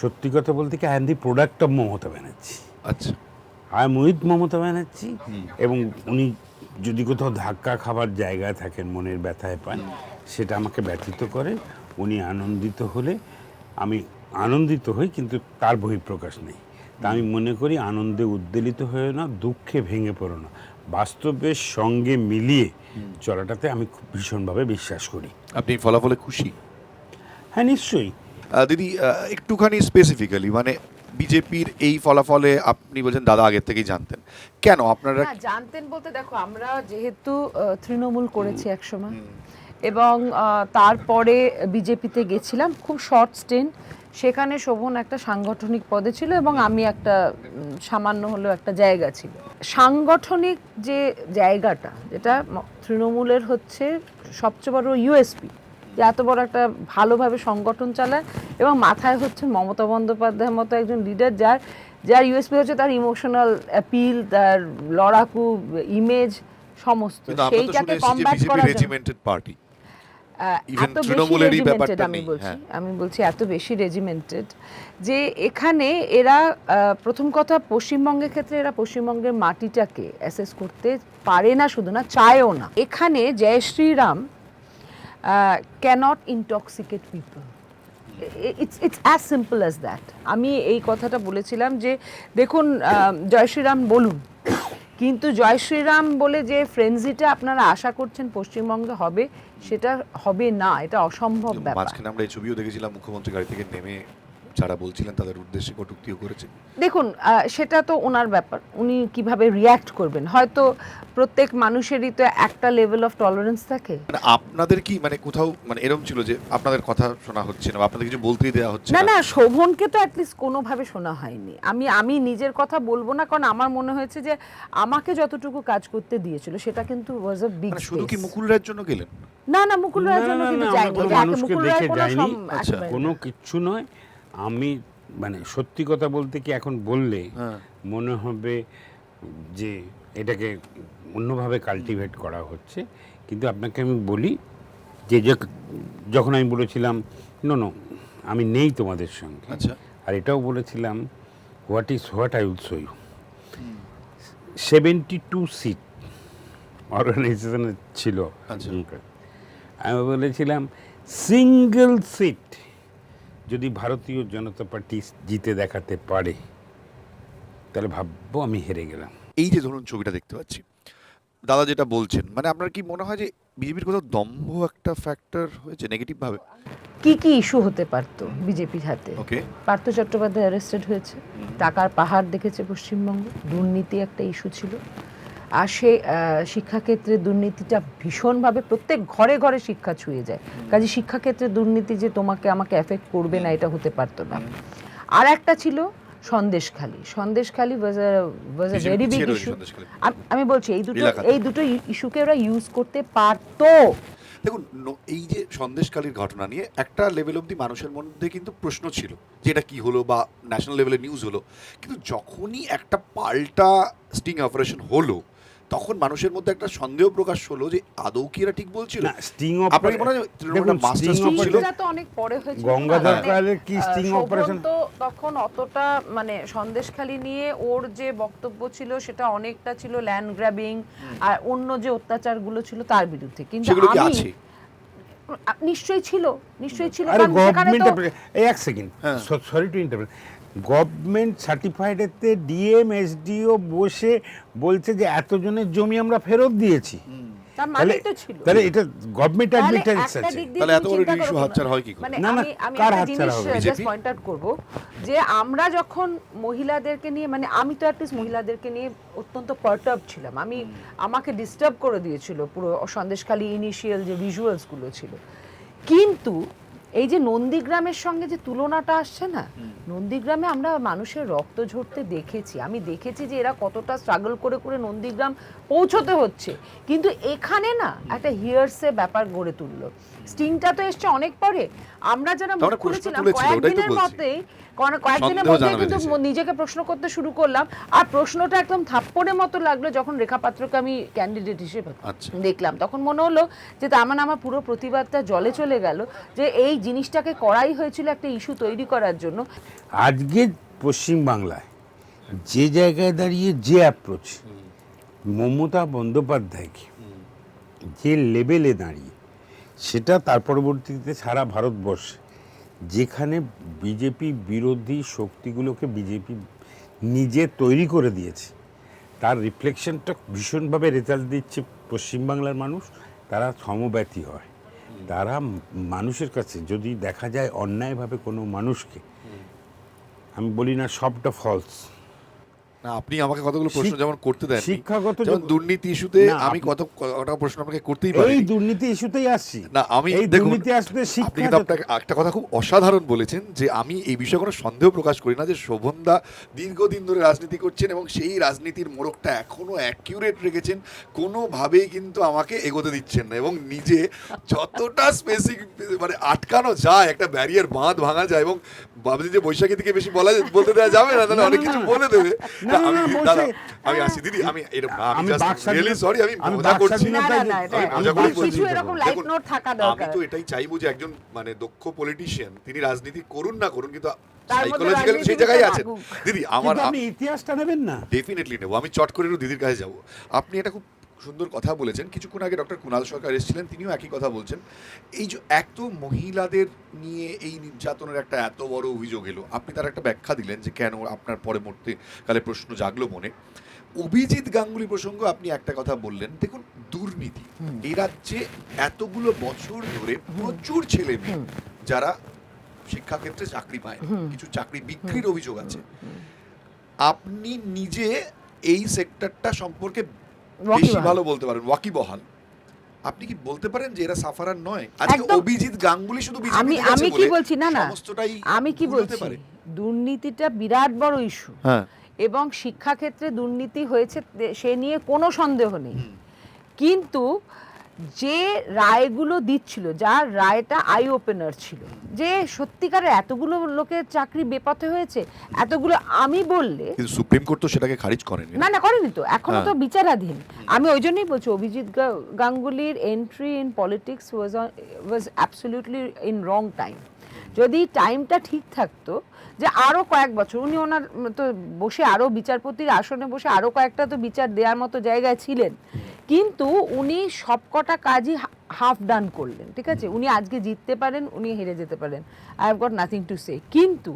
সত্যি কথা বলতে কি I am the product of Mamata Banerjee. আচ্ছা। I am with Mamata Banerjee এবং উনি যদি কোথাও ধাক্কা খাবার জায়গায় থাকেন মনের ব্যথায় পান সেটা আমাকে ব্যথিত করে উনি আনন্দিত হলে আমি আনন্দিত হই কিন্তু তার বহিঃপ্রকাশ নেই। তা আমি মনে করি আনন্দে উদ্বেলিত হয়ে না দুঃখে ভেঙে পড়ো না। বাস্তবের সঙ্গে মিলিয়ে চলাটাতে আমি খুব ভীষণভাবে বিশ্বাস করি। আপনি ফলাফলে খুশি? হ্যাঁ নিশ্চয়ই। দিদি একটুখানি স্পেসিফিক্যালি মানে বিজেপির এই ফলাফলে আপনি বলছেন দাদা আগের থেকেই জানতেন। কেন? আপনারা জানতেন বলতে দেখো আমরা যেহেতু তৃণমূল করেছি একসময় এবং তারপরে বিজেপিতে গেছিলাম খুব শর্ট স্টেন সেখানে শোভন একটা সাংগঠনিক পদে ছিল এবং আমি একটা সামান্য হলেও একটা জায়গা ছিল। সাংগঠনিক যে জায়গাটা যেটা তৃণমূলের হচ্ছে সবচেয়ে বড় ইউএসপি যে এত বড় একটা ভালোভাবে সংগঠন চালায় এবং মাথায় হচ্ছে মমতা বন্দ্যোপাধ্যায়ের মতো একজন লিডার যার যার ইউএসপি হচ্ছে তার ইমোশনাল অ্যাপিল তার লড়াকু ইমেজ সমস্ত। সেইটাকে কমব্যাট জন্য। পার্টি এত বেশি ব্যাপারটা আমি বলছি হ্যাঁ। আমি বলছি এত বেশি রেজিমেন্টেড যে এখানে এরা প্রথম কথা পশ্চিমবঙ্গের ক্ষেত্রে এরা পশ্চিমবঙ্গের মাটিটাকে অ্যাসেস করতে পারে না শুধু না চায়ও না। এখানে জয় Shriram can't intoxicate people it's it's as simple as that আমি এই কথাটা বলেছিলাম যে দেখুন জয় শ্রীরাম বলুন। কিন্তু জয় শ্রীরাম বলে যে ফ্রেন্সিটা আপনারা আশা করছেন পশ্চিমবঙ্গে হবে সেটা হবে না এটা অসম্ভব ব্যাপার। মাঝখানে আমরা এই ছবিও দেখেছিলাম মুখ্যমন্ত্রী গাড়ি থেকে নেমে যারা বলছিলেন তাদের উদ্দেশ্যে কটুক্তিও করেছে দেখুন সেটা তো ওনার ব্যাপার। উনি কীভাবে রিয়্যাক্ট করবেন? হয়তো প্রত্যেক মানুষেরই তো একটা লেভেল অফ টলারেন্স থাকে। মানে আপনাদের কি মানে কোথাও মানে এরকম ছিল যে আপনাদের কথা শোনা হচ্ছে না বা আপনাদের কিছু বলতেই দেওয়া হচ্ছে না না? না শোভনকে তো অ্যাটলিস্ট কোনোভাবে শোনা হয়নি। আমি আমি নিজের কথা বলব না কারণ আমার মনে হয়েছে যে আমাকে যতটুকু কাজ করতে দিয়েছিল সেটা কিন্তু ওয়াজ আ বিগ শুধু কি মুকুল রায়ের জন্য গেলেন? না না মুকুল রায়ের জন্য কিন্তু যাইনি কোনো আচ্ছা, একেবারে কোনো না। কিচ্ছু নয়। আমি মানে সত্যি কথা বলতে কি এখন বললে হ্যাঁ। মনে হবে যে এটাকে অন্যভাবে কাল্টিভেট করা হচ্ছে। কিন্তু আপনাকে আমি বলি যে যখন আমি বলেছিলাম নো নো আমি নেই তোমাদের সঙ্গে। আচ্ছা। আর এটাও বলেছিলাম what is what I will show you seventy two seat অর্গানাইজেশনে ছিল। আচ্ছা। আমি বলেছিলাম সিঙ্গেল সিট যদি ভারতীয় জনতা পার্টি জিতে দেখাতে পারে তাহলে ভাববো আমি হেরে গেলাম। এই যে ধরুন ছবিটা দেখতে পাচ্ছি দাদা যেটা বলছেন মানে আপনার কি মনে হয় যে বিজেপির কোথাও দম্ভ একটা ফ্যাক্টর হয়েছে নেগেটিভ ভাবে? কি কি ইস্যু হতে পারতো বিজেপির হাতে? ওকে পার্থ চট্টোপাধ্যায় অ্যারেস্টেড হয়েছে টাকার পাহাড় দেখেছে পশ্চিমবঙ্গ দুর্নীতি একটা ইস্যু ছিল। আর সে শিক্ষাক্ষেত্রে দুর্নীতিটা ভীষণভাবে প্রত্যেক ঘরে ঘরে শিক্ষা ছুঁয়ে যায়। কাজে শিক্ষাক্ষেত্রে দুর্নীতি যে তোমাকে আমাকে এফেক্ট করবে না এটা হতে পারতো না। আর একটা ছিল Sandeshkhali. Sandeshkhali was was a very big issue আমি বলছি এই দুটো এই দুটো ইস্যুকে ওরা ইউজ করতে পারতো। দেখুন এই যে সন্দেশকালীর ঘটনা নিয়ে একটা লেভেল অবধি মানুষের মধ্যে কিন্তু প্রশ্ন ছিল যে এটা কি হলো বা ন্যাশনাল লেভেলে নিউজ হলো। কিন্তু যখনই একটা পাল্টা স্টিং অপারেশন হলো তখন মানুষের মধ্যে একটা সন্দেহ প্রকাশ হলো যে আদৌ কি এরা ঠিক বলছিল? স্টিং আপনার মনে হয় তৃণমূলটা master ছিল? তো অনেক পরে হয়েছিল। গঙ্গাধর মানে, কয়ালের কি শোভন operation? তো তখন অতটা মানে সন্দেশখালি নিয়ে ওর যে বক্তব্য ছিল সেটা অনেকটা ছিল ল্যান্ড গ্র্যাবিং আর অন্য যে অত্যাচারগুলো ছিল তার বিরুদ্ধে। কিন্তু আমি আছে? নিশ্চয়ই ছিল নিশ্চয়ই ছিল আরে কারণ সেখানে তো গভর্নমেন্ট এই এক second. Sorry to interpret government সার্টিফাইডেতে DM SDO বসে বলছে যে এতজনের জমি আমরা ফেরত দিয়েছি। তাহলে মানে তো ছিল। তাহলে এটা গভর্নমেন্ট অ্যাডমিটেন্স আছে। তাহলে এত বড় চিন্তা হাতছাড়া হয় কি করে? মানে না, না, আমি আমি কার একটা হাতছাড়া হবে? বিজেপি? পয়েন্ট আউট করব যে আমরা যখন মহিলাদেরকে নিয়ে মানে আমি তো অ্যাটলিস্ট মহিলাদেরকে নিয়ে অত্যন্ত পার্টার্ব ছিলাম। আমি আমাকে ডিস্টার্ব করে দিয়েছিল পুরো সন্দেশখালী ইনিশিয়াল যে ভিজুয়ালসগুলো ছিল। কিন্তু এই যে নন্দীগ্রামের সঙ্গে যে তুলনাটা আসছে না নন্দীগ্রামে আমরা মানুষের রক্ত ঝরতে দেখেছি। আমি দেখেছি যে এরা কতটা স্ট্রাগল করে করে নন্দীগ্রাম পৌঁছতে হচ্ছে। কিন্তু এখানে না একটা হিয়ার্সে ব্যাপার গড়ে তুললো। স্টিংটা তো এসছে অনেক পরে। আমরা যারা মুখ মানে খুলেছিলাম কয়েকদিনের বলছি। মধ্যেই কয়েকদিনের মধ্যে কিন্তু নিজেকে প্রশ্ন করতে শুরু করলাম। আর প্রশ্নটা একদম থাপ্পড়ের মতো লাগল যখন রেখা পাত্রকে আমি ক্যান্ডিডেট হিসেবে আচ্ছা। দেখলাম। তখন মনে হলো যে তার মানে আমার পুরো প্রতিবাদটা জলে চলে গেল যে এই জিনিসটাকে করাই হয়েছিল একটা ইস্যু তৈরি করার জন্য। আজকে পশ্চিমবাংলায় যে জায়গায় দাঁড়িয়ে যে অ্যাপ্রোচ মমতা বন্দ্যোপাধ্যায়কে যে লেভেলে দাঁড়িয়ে সেটা তার পরবর্তীতে সারা ভারতবর্ষে। যেখানে বিজেপি বিরোধী শক্তিগুলোকে বিজেপি নিজে তৈরি করে দিয়েছে, তার রিফ্লেকশনটা ভীষণভাবে রেজাল্ট দিচ্ছে পশ্চিমবাংলার মানুষ। তারা সমব্যথী হয়। তারা মানুষের কাছে যদি দেখা যায় অন্যায়ভাবে কোনো মানুষকে, আমি বলি না সবটা ফলস না আপনি আমাকে কতগুলো প্রশ্ন যেমন করতে দেন শিক্ষাগত যেমন দুর্নীতি ইস্যুতে আমি কত কটা প্রশ্ন আপনাকে করতেই পারি এই দুর্নীতি ইস্যুতেই আসছি। না আমি এই দেখুন দুর্নীতি আসতে আপনি শিক্ষা কিন্তু আপনাকে একটা কথা খুব অসাধারণ বলেছেন যে আমি এই বিষয়ে কোনো সন্দেহ প্রকাশ করি না যে শোভনদা দীর্ঘদিন ধরে রাজনীতি করছেন এবং সেই রাজনীতির মোড়কটা এখনও অ্যাকিউরেট রেখেছেন কোনোভাবেই কিন্তু আমাকে এগোতে দিচ্ছেন না এবং নিজে যতটা স্পেসিফিক মানে আটকানো যায় একটা ব্যারিয়ার বাঁধ ভাঙা যায় এবং ভাবছি যে বৈশাখী থেকে বেশি বলা বলতে দেওয়া যাবে না তাহলে অনেক কিছু বলে দেবে। আমি আসি দিদি এরকম রিয়েলি সরি মজা করছি। কিছু এরকম লাইফ নোট থাকা তো এটাই চাইব যে একজন মানে দক্ষ পলিটিশিয়ান তিনি রাজনীতি করুন না করুন কিন্তু সাইকোলজিক্যালি সেই জায়গায় আছেন। দিদি আমার আপনি ইতিহাসটা নেবেন না। ডেফিনেটলি নেব আমি চট করে দিদির কাছে যাব। আপনি এটা খুব সুন্দর কথা বলেছেন। কিছুক্ষণ আগে ডক্টর কুণাল সরকার এসেছিলেন তিনিও একই কথা বলছেন। এই যে এত মহিলাদের নিয়ে এই নির্যাতনের একটা এত বড় অভিযোগ এলো আপনি তার একটা ব্যাখ্যা দিলেন যে কেন আপনার পরবর্তীকালে প্রশ্ন জাগলো মনে। অভিজিৎ গাঙ্গুলি প্রসঙ্গ আপনি একটা কথা বললেন। দেখুন দুর্নীতি। এই রাজ্যে এতগুলো বছর ধরে প্রচুর ছেলে মেয়ে যারা শিক্ষাক্ষেত্রে চাকরি পায়। কিছু চাকরি বিক্রির অভিযোগ আছে। আপনি নিজে এই সেক্টরটা সম্পর্কে বেশি ভালো বলতে পারেন ওয়াকিবহাল আপনি কি বলতে পারেন যে এরা সাফারার নয়? আজকে অভিজিৎ গাঙ্গুলি শুধু বিজেপি আমি আমি কি বলছি? না না। আমি কি বলতে পারি। দুর্নীতিটা বিরাট বড় ইস্যু হ্যাঁ। এবং শিক্ষাক্ষেত্রে দুর্নীতি হয়েছে সে নিয়ে কোনো সন্দেহ নেই। কিন্তু যে রায়গুলো দিচ্ছিল যার রায়টা আই ওপেনার ছিল যে সত্যিকারের এতগুলো লোকের চাকরি বেপথে হয়েছে এতগুলো আমি বললে কিন্তু সুপ্রিম কোর্ট তো সেটাকে খারিজ করেনি না? না করেনি তো এখনও তো হ্যাঁ। বিচারাধীন। আমি ওই জন্যই বলছি Abhijit গাঙ্গুলির entry in politics was was absolutely in wrong time যদি টাইমটা ঠিক থাকতো যে আরও কয়েক বছর উনি ওনার তো বসে আরও বিচারপতির আসনে বসে আরও কয়েকটা তো বিচার দেওয়ার মতো জায়গায় ছিলেন। কিন্তু উনি সবকটা কাজই হাফ ডান করলেন ঠিক আছে? উনি আজকে জিততে পারেন উনি হেরে যেতে পারেন। I have got nothing to say কিন্তু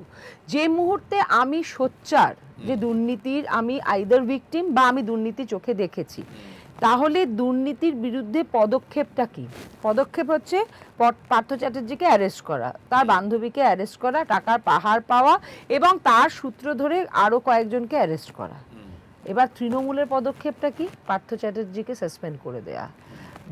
যে মুহূর্তে আমি সোচ্চার যে দুর্নীতির আমি আইদার ভিকটিম বা আমি দুর্নীতি চোখে দেখেছি তাহলে দুর্নীতির বিরুদ্ধে পদক্ষেপটা কি? পদক্ষেপ হচ্ছে পার্থ চ্যাটার্জিকে অ্যারেস্ট করা তার বান্ধবীকে অ্যারেস্ট করা টাকার পাহাড় পাওয়া এবং তার সূত্র ধরে আরও কয়েকজনকে অ্যারেস্ট করা। এবার তৃণমূলের পদক্ষেপটা কি? পার্থ চ্যাটার্জিকে সাসপেন্ড করে দেয়া।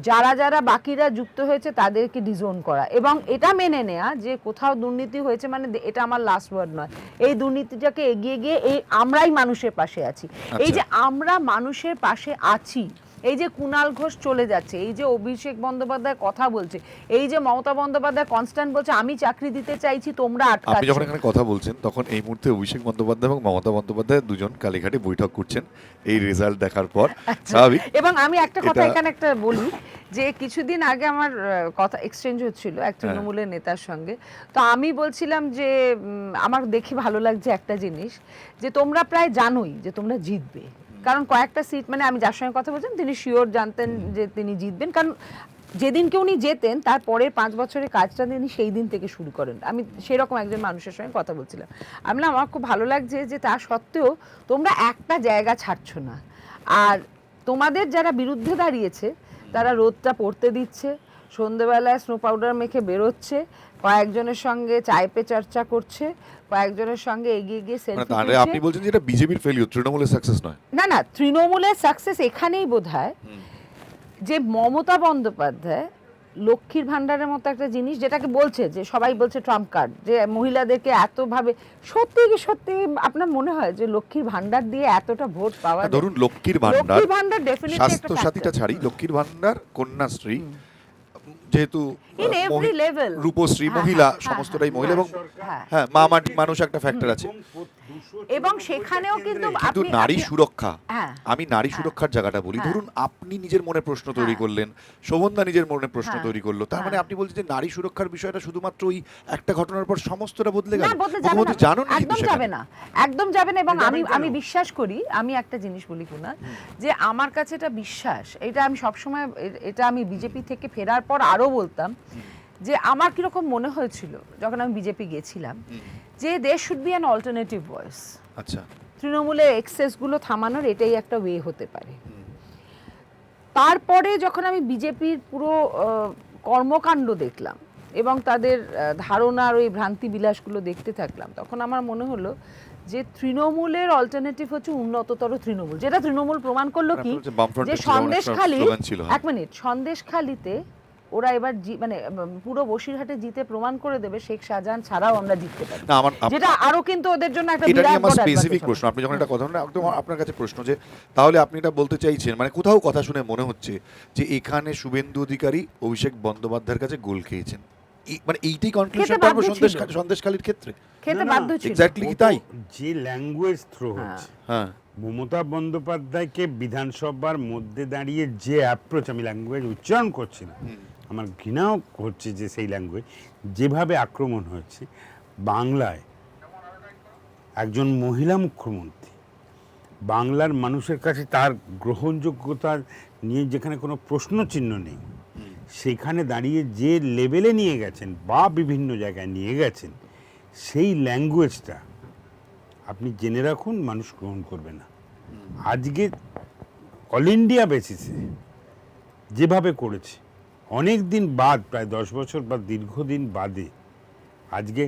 যারা যারা বাকিরা যুক্ত হয়েছে তাদেরকে ডিজোন করা। এবং এটা মেনে নেয়া যে কোথাও দুর্নীতি হয়েছে মানে এটা আমার লাস্ট ওয়ার্ড নয়। এই দুর্নীতিটাকে এগিয়ে গিয়ে এই আমরাই মানুষের পাশে আছি। এই যে আমরা মানুষের পাশে আছি এই যে কুণাল ঘোষ চলে যাচ্ছে এই যে অভিষেক বন্দ্যোপাধ্যায় কথা বলছে এই যে মমতা বন্দ্যোপাধ্যায় কনস্ট্যান্ট বলছে আমি চাকরি দিতে চাইছি তোমরা আপনি যখন এখানে কথা বলছেন তখন এই মুহূর্তে অভিষেক বন্দ্যোপাধ্যায় এবং মমতা বন্দ্যোপাধ্যায় দুজন কালীঘাটে বৈঠক করছেন এই রেজাল্ট দেখার পর স্বাভাবিক। এবং আমি একটা কথা এখানে একটা বলি যে কিছুদিন আগে আমার কথা এক্সচেঞ্জ হচ্ছিল এক হ্যাঁ। তৃণমূলের নেতার সঙ্গে। তো আমি বলছিলাম যে আমার দেখে ভালো লাগছে একটা জিনিস যে তোমরা প্রায় জানোই যে তোমরা জিতবে। কারণ কয়েকটা সিট মানে আমি যার সঙ্গে কথা বলছিলাম তিনি শিওর জানতেন যে তিনি জিতবেন। কারণ যেদিনকে উনি যেতেন তার পরের পাঁচ বছরের কাজটা তিনি সেই দিন থেকে শুরু করেন। আমি সেরকম একজন মানুষের সঙ্গে কথা বলছিলাম। আমি আমার খুব ভালো লাগছে যে তা সত্ত্বেও তোমরা একটা জায়গা ছাড়ছো না। আর তোমাদের যারা বিরুদ্ধে দাঁড়িয়েছে তারা রোদটা পড়তে দিচ্ছে সন্ধেবেলায় স্নো পাউডার মেখে বেরোচ্ছে কয়েকজনের সঙ্গে চায় পে চর্চা করছে কয়েকজনের সঙ্গে এগিয়ে গিয়ে মানে সেলফি তাহলে আপনি বলছেন যে এটা বিজেপির ফেলিওর তৃণমূলের সাকসেস নয়। না না তৃণমূলের সাকসেস এখানেই বোধহয় যে মমতা বন্দ্যোপাধ্যায় লক্ষ্মীর ভান্ডারের মতো একটা জিনিস যেটাকে বলছে যে সবাই বলছে ট্রাম্প কার্ড যে মহিলাদেরকে এতভাবে সত্যি কি সত্যি আপনার মনে হয় যে লক্ষ্মীর ভান্ডার দিয়ে এতটা ভোট পাওয়া? ধরুন লক্ষ্মীর ভান্ডার লক্ষ্মীর ভান্ডার ডেফিনেটলি স্বাস্থ্য সাথীটা ছাড়ি লক্ষ্মীর ভান্ডার কন্যাশ্রী যেহেতু. রূপশ্রী হ্যাঁ, মহিলা হ্যাঁ, সমস্তটাই হ্যাঁ, মহিলা এবং হ্যাঁ। হ্যাঁ মা মাটি মানুষ একটা ফ্যাক্টর আছে এবং সেখানেও কিন্তু কিন্তু নারী সুরক্ষা। হ্যাঁ। আমি নারী সুরক্ষার জায়গাটা বলি। হ্যাঁ। ধরুন আপনি নিজের মনে প্রশ্ন তৈরি হ্যাঁ। করলেন শোভনদা নিজের মনে প্রশ্ন হ্যাঁ। তৈরি করল। তার মানে হ্যাঁ। আপনি বলছেন যে নারী সুরক্ষার বিষয়টা শুধুমাত্র ওই একটা ঘটনার পর সমস্তটা বদলে গেল। বদলে যাবে না। জানুন একদম যাবে না। একদম যাবে না এবং আমি আমি বিশ্বাস করি আমি একটা জিনিস বলি কুনাল যে আমার কাছে এটা বিশ্বাস। এটা আমি সবসময় এটা আমি বিজেপি থেকে ফেরার পর আরও বলতাম যে আমার কীরকম মনে হয়েছিল যখন আমি বিজেপি গেছিলাম। যে দেশ should be an alternative voice আচ্ছা। তৃণমূলের এক্সেসগুলো থামানোর এটাই একটা ওয়ে হতে পারে। তারপরে যখন আমি বিজেপির পুরো কর্মকাণ্ড দেখলাম এবং তাদের ধারণার ওই ভ্রান্তি বিলাসগুলো দেখতে থাকলাম তখন আমার মনে হলো যে তৃণমূলের অল্টারনেটিভ হচ্ছে উন্নততর তৃণমূল। যেটা তৃণমূল প্রমাণ করল কি? যে সন্দেশখালী হ্যাঁ। এক মিনিট সন্দেশখালীতে ওরা এবার মানে পুরো বসিরহাটে জিতে প্রমাণ করে দেবে শেখ শাহজাহান ছাড়াও আমরা জিততে পারি। না আমার যেটা আরও কিন্তু ওদের জন্য একটা বিরাট বড় স্পেসিফিক প্রশ্ন। আপনি যখন এটা কথা বলেন একদম আপনার কাছে প্রশ্ন যে তাহলে আপনি এটা বলতে চাইছেন মানে কোথাও কথা শুনে মনে হচ্ছে যে এখানে শুভেন্দু অধিকারী অভিষেক বন্দ্যোপাধ্যায়ের কাছে গোল খেয়েছেন। মানে এইটাই কনক্লুশন বাধ্য সন্দেশ। সন্দেশখালীর ক্ষেত্রে। খেতে বাধ্য ছিল। এক্স্যাক্টলি কি তাই? যে ল্যাঙ্গুয়েজ থ্রো হ্যাঁ। হচ্ছে। হ্যাঁ। মমতা বন্দ্যোপাধ্যায়কে বিধানসভার মধ্যে দাঁড়িয়ে যে অ্যাপ্রোচ আমি ল্যাঙ্গুয়েজ উচ্চারণ করছি না আমার ঘৃণাও হচ্ছে যে সেই ল্যাঙ্গুয়েজ যেভাবে আক্রমণ হয়েছে, বাংলায় একজন মহিলা মুখ্যমন্ত্রী, বাংলার মানুষের কাছে তার গ্রহণযোগ্যতা নিয়ে যেখানে কোনো প্রশ্ন চিহ্ন নেই, সেখানে দাঁড়িয়ে যে লেভেলে নিয়ে গেছেন বা বিভিন্ন জায়গায় নিয়ে গেছেন, সেই ল্যাঙ্গুয়েজটা আপনি জেনে রাখুন, মানুষ গ্রহণ করবে না। আজকে অল ইন্ডিয়া বেসিসে যেভাবে করেছে অনেক দিন বাদ, প্রায় দশ বছর বা দীর্ঘদিন বাদে, আজকে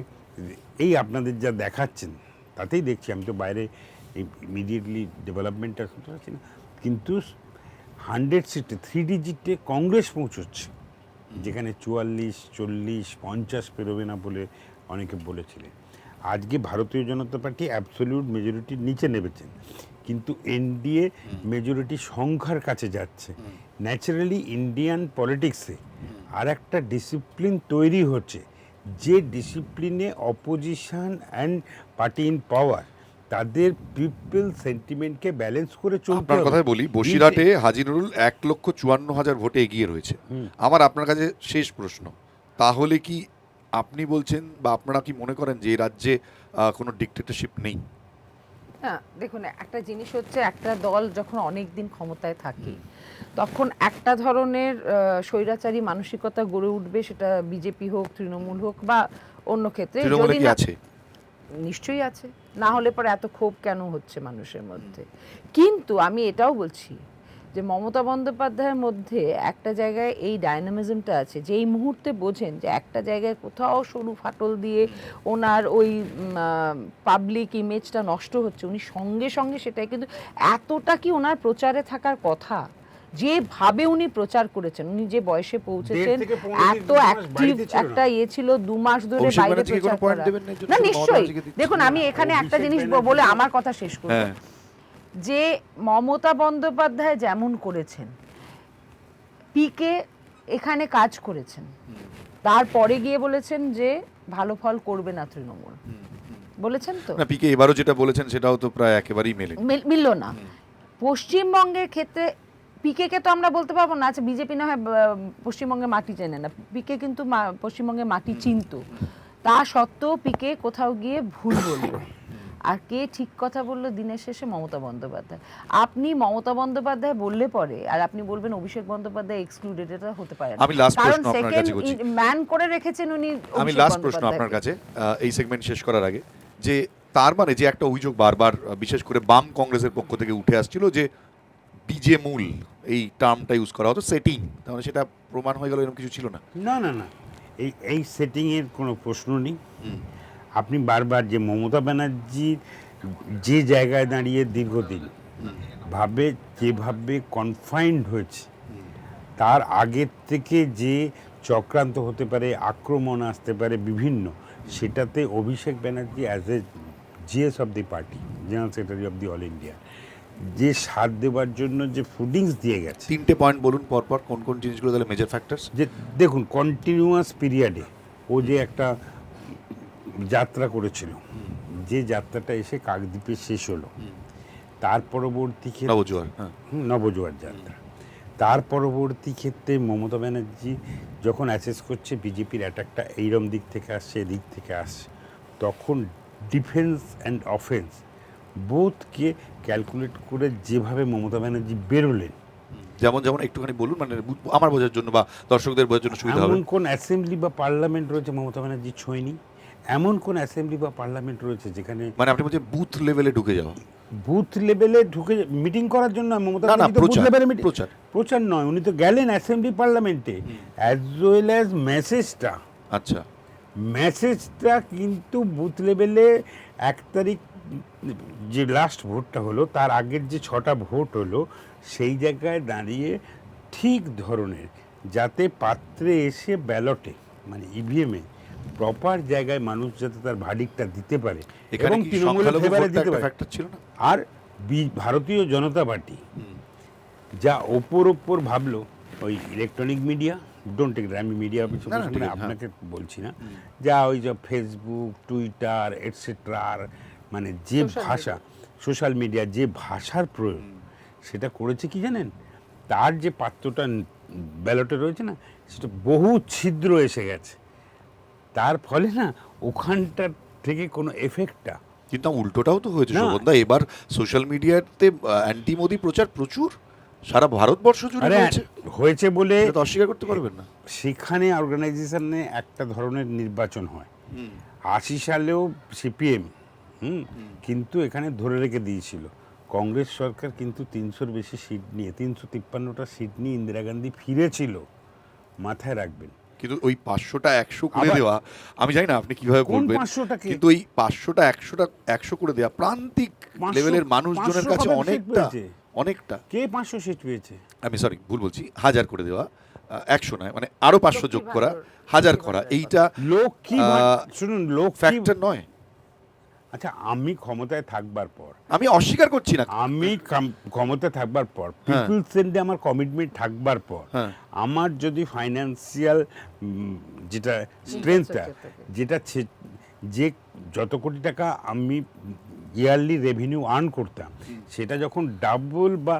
এই আপনাদের যা দেখাচ্ছেন, তাতেই দেখছি, আমি তো বাইরে ইমিডিয়েটলি ডেভেলপমেন্টটা শুনতে পাচ্ছি না, কিন্তু হান্ড্রেড সিটে থ্রি ডিজিটে কংগ্রেস পৌঁছচ্ছে, যেখানে চুয়াল্লিশ, চল্লিশ, পঞ্চাশ পেরোবে না বলে অনেকে বলেছিলেন। আজকে ভারতীয় জনতা পার্টি অ্যাবসলিউট মেজরিটির নিচে নেমেছেন। কিন্তু এনডিএ মেজরিটি সংখ্যার কাছে যাচ্ছে। ন্যাচারালি ইন্ডিয়ান পলিটিক্সে আর একটা ডিসিপ্লিন তৈরি হচ্ছে। যে ডিসিপ্লিনে opposition and party in power তাদের পিপল সেন্টিমেন্টকে ব্যালেন্স করে চলতে আপনার কথাই বলি বসিরহাটে হাজিনুরুল এক লক্ষ চুয়ান্ন হাজার ভোটে এগিয়ে রয়েছে। আমার আপনার কাছে শেষ প্রশ্ন তাহলে কি আপনি বলছেন বা আপনারা কি মনে করেন যে এই রাজ্যে কোনো ডিক্টেটরশিপ নেই? না দেখুন একটা জিনিস হচ্ছে একটা দল যখন অনেক দিন ক্ষমতায় থাকে তখন একটা ধরনের স্বৈরাচারী মানসিকতা গড়ে উঠবে সেটা বিজেপি হোক তৃণমূল হোক বা অন্য ক্ষেত্রে যদি না- আছে? নিশ্চয়ই আছে। না হলে পরে এত ক্ষোভ কেন হচ্ছে মানুষের মধ্যে? কিন্তু আমি এটাও বলছি যে মমতা বন্দ্যোপাধ্যায়ের মধ্যে একটা জায়গায় এই ডায়নামিজমটা আছে যে এই মুহূর্তে বোঝেন যে একটা জায়গায় কোথাও সরু ফাটল দিয়ে ওনার ওই পাবলিক ইমেজটা নষ্ট হচ্ছে উনি সঙ্গে সঙ্গে সেটাই কিন্তু এতটা কি ওনার প্রচারে থাকার কথা? যেভাবে উনি প্রচার করেছেন উনি যে বয়সে পৌঁছেছেন এত অ্যাক্টিভ। একটা ইয়ে ছিল দু মাস ধরে বাইরে প্রচার করা। না নিশ্চয়ই। দেখুন আমি এখানে একটা জিনিস বলে আমার কথা শেষ করব। হ্যাঁ। যে মমতা বন্দ্যোপাধ্যায় যেমন করেছেন পিকে এখানে কাজ করেছেন তারপরে গিয়ে বলেছেন যে ভালো ফল করবে না তৃণমূল। বলেছেন তো? না পিকে এবারও যেটা বলেছেন সেটাও তো প্রায় একেবারেই মেলে মিলল না। পশ্চিমবঙ্গের ক্ষেত্রে পিকে কে তো আমরা বলতে পারব না আচ্ছা বিজেপি না হয় পশ্চিমবঙ্গে মাটি চেনে না। পিকে কিন্তু পশ্চিমবঙ্গে মাটি চিনতো। তা সত্ত্বেও পিকে কোথাও গিয়ে ভুল বলল। আর কে ঠিক কথা বলল দিনের শেষে? মমতা বন্দ্যোপাধ্যায়। আপনি মমতা বন্দ্যোপাধ্যায় বললে পরে আর আপনি বলবেন অভিষেক বন্দ্যোপাধ্যায় এক্সক্লুডেড এটা হতে পারে আমি last কারণ প্রশ্ন আপনার কাছে করছি। ম্যান করে রেখেছেন উনি আমি লাস্ট প্রশ্ন আপনার কাছে এই সেগমেন্ট শেষ করার আগে যে তার মানে যে একটা অভিযোগ বারবার বিশেষ করে বাম কংগ্রেসের পক্ষ থেকে উঠে আসছিল যে বিজে মূল এই টার্মটা ইউজ করা হতো সেটিং তাহলে সেটা প্রমাণ হয়ে গেল এরকম কিছু ছিল না? না না না এই এই সেটিংয়ের কোনো প্রশ্ন নেই। আপনি বারবার যে মমতা ব্যানার্জি যে জায়গায় দাঁড়িয়ে দীর্ঘদিন ভাবে যেভাবে কনফাইন্ড হয়েছে তার আগের থেকে যে চক্রান্ত হতে পারে আক্রমণ আসতে পারে বিভিন্ন সেটাতে Abhishek Banerjee as a GS of the party general secretary of the all India যে সার দেওয়ার জন্য যে ফুডিংস দিয়ে গেছে। তিনটে পয়েন্ট বলুন পরপর কোন কোন জিনিসগুলো তাহলে মেজর ফ্যাক্টরস যে দেখুন কন্টিনিউয়াস পিরিয়ডে ও যে একটা যাত্রা করেছিল। যে যাত্রাটা এসে কাকদ্বীপে শেষ হলো। তার পরবর্তী ক্ষেত্রে নবজোয়ার হ্যাঁ। নবজোয়ার যাত্রা। তার পরবর্তী ক্ষেত্রে মমতা ব্যানার্জি যখন অ্যাসেস করছে বিজেপির অ্যাটাকটা এইরম দিক থেকে আসছে এদিক থেকে আসছে তখন ডিফেন্স অ্যান্ড অফেন্স বোথকে ক্যালকুলেট করে যেভাবে মমতা ব্যানার্জি বেরোলেন। যেমন যেমন একটুখানি বলুন মানে আমার বোঝার জন্য বা দর্শকদের বোঝার জন্য সুবিধা হবে। কোন অ্যাসেম্বলি বা পার্লামেন্ট রয়েছে মমতা ব্যানার্জি ছোঁয়নি? এমন কোন অ্যাসেম্বলি বা পার্লামেন্ট রয়েছে যেখানে মানে আপনি বলছেন বুথ লেভেলে ঢুকে যাওয়া। বুথ লেভেলে ঢুকে মিটিং করার জন্য মমতা না, প্রচার, প্রচার। প্রচার নয় উনি তো গেলেন অ্যাসেম্বলি পার্লামেন্টে অ্যাজ ওয়েল অ্যাজ মেসেজটা আচ্ছা। মেসেজটা কিন্তু বুথ লেভেলে এক তারিখ যে লাস্ট ভোটটা হলো তার আগের যে ছটা ভোট হলো সেই জায়গায় দাঁড়িয়ে ঠিক ধরনের যাতে পাত্রে এসে ব্যালটে মানে ইভিএমে প্রপার জায়গায় মানুষ যাতে তার ভাডিকটা দিতে পারে এখানে এবং তৃণমূলের ফেভারে দিতে পারে। ছিল না? আর বি- ভারতীয় জনতা পার্টি যা ওপর ওপর ভাবলো ওই ইলেকট্রনিক মিডিয়া ডোন্ট টেক আমি মিডিয়া। আপনাকে বলছি না যা ওই যে ফেসবুক টুইটার এটসেট্রার মানে যে ভাষা সোশ্যাল মিডিয়া যে ভাষার প্রয়োগ সেটা করেছে কি জানেন? তার যে পাত্রটা ব্যালটে রয়েছে না সেটা বহু ছিদ্র এসে গেছে। তার ফলে না ওখানটার থেকে কোনো এফেক্টটা কিন্তু উল্টোটাও তো হয়েছে। শোভনদা এবার সোশ্যাল মিডিয়াতে অ্যান্টি মোদি প্রচার প্রচুর সারা ভারতবর্ষ জুড়ে হয়েছে। হয়েছে বলে অস্বীকার করতে পারবেন না। সেখানে অর্গানাইজেশনে একটা ধরনের নির্বাচন হয়। আশি সালেও সিপিএম হুম। কিন্তু এখানে ধরে রেখে দিয়েছিল। কংগ্রেস সরকার কিন্তু তিনশোর বেশি সিট নিয়ে তিনশো তিপ্পান্নটা সিট নিয়ে ইন্দিরা গান্ধী ফিরেছিল মাথায় রাখবেন। কিন্তু ওই পাঁচশোটা একশো করে দেওয়া আমি জানি না আপনি কীভাবে করবেন বলবেন কিন্তু ওই পাঁচশোটা একশোটা একশো করে দেওয়া প্রান্তিক লেভেলের মানুষজনের কাছে অনেকটা অনেকটা। কে পাঁচশো সিট পেয়েছে? আমি সরি ভুল বলছি হাজার করে দেওয়া একশো নয় মানে আরও পাঁচশো যোগ করা হাজার করা এইটা লোক কি শুনুন লোক ফ্যাক্টর নয়। আচ্ছা আমি ক্ষমতায় থাকবার পর আমি অস্বীকার করছি না আমি ক্ষমতায় থাকবার পর হ্যাঁ। পিপুল সেন্ডে আমার কমিটমেন্ট থাকবার পর হ্যাঁ। আমার যদি ফাইন্যান্সিয়াল যেটা স্ট্রেংথটা যেটা ছে- যে যত কোটি টাকা আমি ইয়ারলি রেভিনিউ আর্ন করতাম সেটা যখন ডাবল বা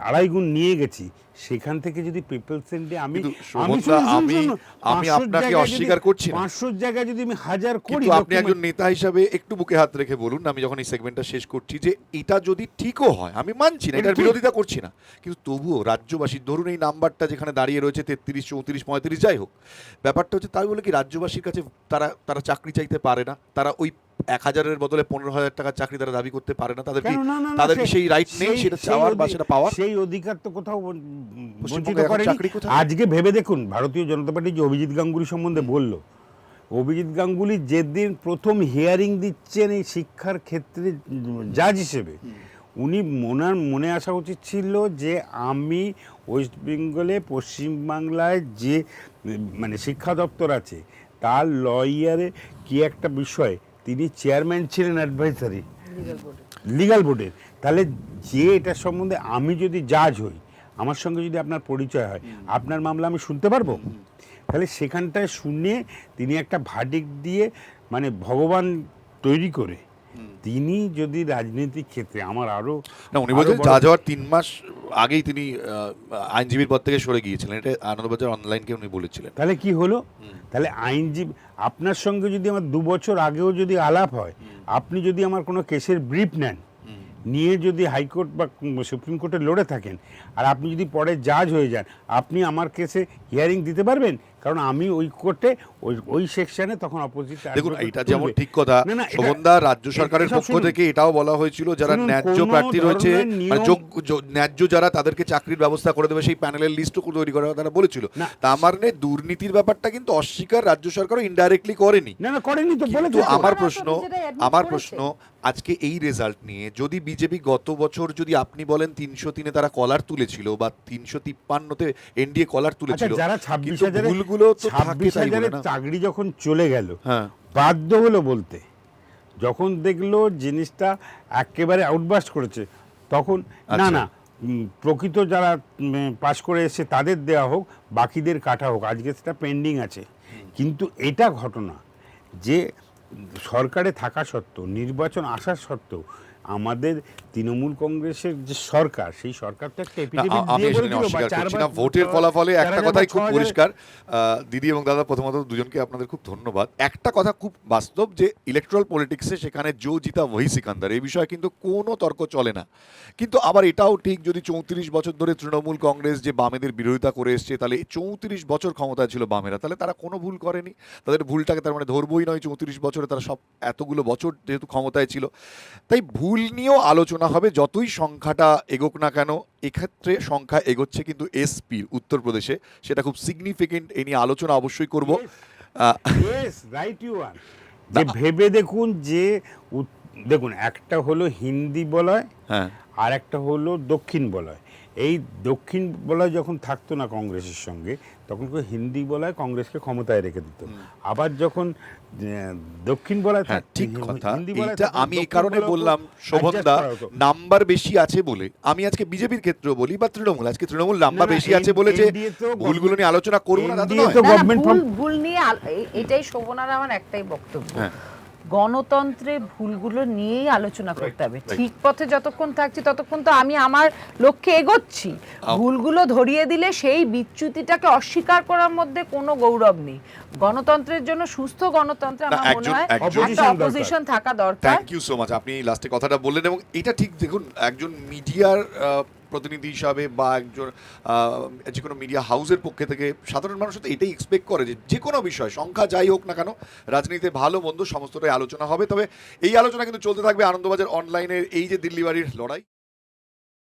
আড়াই গুণ নিয়ে গেছি সেখান থেকে যদি পিপল সেন্ডে আমি আমি আমি- আমি আপনাকে অস্বীকার করছি না। 500 জায়গায় যদি আমি হাজার করি আপনি একজন নেতা হিসাবে একটু বুকে হাত রেখে বলুন আমি যখন এই সেগমেন্টটা শেষ করছি যে এটা যদি ঠিকও হয় আমি মানছি না এটার বিরোধিতা করছি না। কিন্তু তবুও রাজ্যবাসী ধরুন এই নাম্বারটা যেখানে দাঁড়িয়ে রয়েছে তেত্রিশ চৌত্রিশ পঁয়ত্রিশ যাই হোক ব্যাপারটা হচ্ছে তাই বলে কি রাজ্যবাসীর কাছে তারা তারা চাকরি চাইতে পারে না তারা ওই এক হাজারের বদলে পনেরো হাজার টাকার চাকরি তারা দাবি করতে পারে না তাদের কি তাদের সেই রাইট নেই? সেটা চাওয়ার বা সেটা পাওয়ার? সেই অধিকার তো কোথাও বঞ্চিত করেনি। আজকে ভেবে দেখুন ভারতীয় জনতা পার্টি যে অভিজিৎ গাঙ্গুলি সম্বন্ধে বলল অভিজিৎ গাঙ্গুলি যেদিন প্রথম হিয়ারিং দিচ্ছেন এই শিক্ষার ক্ষেত্রে জাজ হিসেবে উনি মনার মনে আসা উচিত ছিল যে আমি ওয়েস্ট বেঙ্গলে পশ্চিমবাংলায় যে মানে শিক্ষা দপ্তর আছে তার লয়ারে কি একটা বিষয় তিনি চেয়ারম্যান ছিলেন অ্যাডভাইসারি লিগাল বোর্ডের তাহলে যে এটা সম্বন্ধে আমি যদি জাজ হই আমার সঙ্গে যদি আপনার পরিচয় হয় আপনার মামলা আমি শুনতে পারব? তাহলে সেখানটায় শুনে তিনি একটা ভাডিক দিয়ে মানে ভগবান তৈরি করে। তিনি যদি রাজনৈতিক ক্ষেত্রে আমার আরও না উনি বলছেন যা যাওয়ার তিন মাস আগেই তিনি আইনজীবীর পদ থেকে সরে গিয়েছিলেন। এটা আনন্দবাজার অনলাইনকে উনি বলেছিলেন। তাহলে কি হলো? তাহলে আইনজীবী আপনার সঙ্গে যদি আমার দু বছর আগেও যদি আলাপ হয় আপনি যদি আমার কোনো কেসের ব্রিফ নেন নিয়ে যদি হাইকোর্ট বা সুপ্রিম কোর্টে লড়ে থাকেন, আর আপনি যদি পরে জাজ হয়ে যান, আপনি আমার কেসে হিয়ারিং দিতে পারবেন? কারণ আমি ওই কোর্টে ওই ওই সেকশনে তখন অপোজিট দেখুন এটা যেমন ঠিক কথা শোভনদা রাজ্য সরকারের পক্ষ থেকে এটাও বলা হয়েছিল যারা ন্যায্য প্রার্থী রয়েছে মানে ন্যায্য যারা তাদেরকে চাকরির ব্যবস্থা করে দেবে সেই প্যানেলের লিস্টও তৈরি করা তারা বলেছিল। তা আমার নে দুর্নীতির ব্যাপারটা কিন্তু অস্বীকার রাজ্য সরকারও ইনডাইরেক্টলি করেনি। না না করেনি তো বলে আমার প্রশ্ন আমার প্রশ্ন আজকে এই রেজাল্ট নিয়ে যদি বিজেপি গত বছর যদি আপনি বলেন তিনশো তিনে তারা কলার তুলেছিল বা তিনশো তিপ্পান্নতে এনডিএ কলার আচ্ছা তুলেছিল যারা ছাব্বিশ থাকে ছাব্বিশ হাজারের চাকরি যখন চলে গেল হ্যাঁ। বাধ্য হলো বলতে যখন দেখল জিনিসটা একেবারে আউটবাস্ট করেছে তখন না আচ্ছা। না প্রকৃত যারা পাশ করে এসেছে তাদের দেওয়া হোক বাকিদের কাটা হোক আজকে সেটা পেন্ডিং আছে। কিন্তু এটা ঘটনা যে সরকারে থাকা সত্ত্বেও নির্বাচন আসা সত্ত্বেও আমাদের তৃণমূল কংগ্রেসের যে সরকার সেই সরকার তো একটা না, affidavit আ- আমি দিয়ে আসলে বলেছিল বা অস্বীকার করছি না ভোটের ফলাফলে একটা কথাই খুব পরিষ্কার। দিদি এবং দাদা প্রথমত দুজনকে আপনাদের খুব ধন্যবাদ। একটা কথা খুব বাস্তব যে ইলেকট্রাল পলিটিক্সে সেখানে জো জিতা ওহি সিকান্দার। এই বিষয়ে কিন্তু কোনো তর্ক চলে না। কিন্তু আবার এটাও ঠিক যদি চৌত্রিশ বছর ধরে তৃণমূল কংগ্রেস যে বামেদের বিরোধিতা করে এসছে তাহলে চৌত্রিশ বছর ক্ষমতায় ছিল বামেরা। তাহলে তারা কোনো ভুল করেনি। তাদের ভুলটাকে তার মানে ধরবই নয় চৌত্রিশ বছরে। তারা সব এতগুলো বছর যেহেতু ক্ষমতায় ছিল। তাই ভুল নিয়েও আলোচনা হবে যতই সংখ্যাটা এগোক না কেন এক্ষেত্রে সংখ্যা এগোচ্ছে কিন্তু এসপির উত্তরপ্রদেশে। সেটা খুব সিগনিফিকেন্ট এ নিয়ে আলোচনা অবশ্যই করব। যে ভেবে দেখুন যে দেখুন একটা হলো হিন্দি বলয় হ্যাঁ। আর একটা হলো দক্ষিণ বলয়। এই দক্ষিণ বলয় যখন থাকতো না কংগ্রেসের সঙ্গে তখন কেউ হিন্দি বলায় কংগ্রেসকে ক্ষমতায় রেখে দিত। আবার যখন দক্ষিণ বলায় হ্যাঁ ঠিক কথা। থাকতো, আমি এই কারণে বললাম শোভনদা নাম্বার বেশি আছে বলে আমি আজকে বিজেপির ক্ষেত্রেও বলি বা তৃণমূল আজকে তৃণমূল নাম্বার বেশি আছে বলে যে ভুলগুলো নিয়ে আলোচনা করব না ভুল নিয়ে এটাই শোভনার আমার একটাই বক্তব্য। হ্যাঁ। গণতন্ত্রে ভুলগুলো নিয়েই আলোচনা করতে হবে। ঠিক পথে যতক্ষণ থাকছি ততক্ষণ তো আমি আমার লক্ষ্যে এগোচ্ছি। ভুলগুলো ধরিয়ে দিলে সেই বিচ্যুতিটাকে অস্বীকার করার মধ্যে কোনো গৌরব নেই। গণতন্ত্রের জন্য সুস্থ গণতন্ত্রে আমার মনে হয় একটা অপোজিশন থাকা দরকার। থ্যাংক ইউ সো মাচ আপনি লাস্টে কথাটা বললেন এবং এটা ঠিক দেখুন একজন মিডিয়ার প্রতিনিধি হিসাবে বা একজন যে কোনো মিডিয়া হাউসের পক্ষে থেকে সাধারণ মানুষ তো এটাই এক্সপেক্ট করে যে যে কোনো বিষয়, সংখ্যা যাই হোক না কেন, রাজনীতিতে ভালো, মন্দ সমস্তটাই আলোচনা হবে। তবে এই আলোচনা কিন্তু চলতে থাকবে আনন্দবাজার অনলাইনের এই যে দিল্লি বাড়ির লড়াই।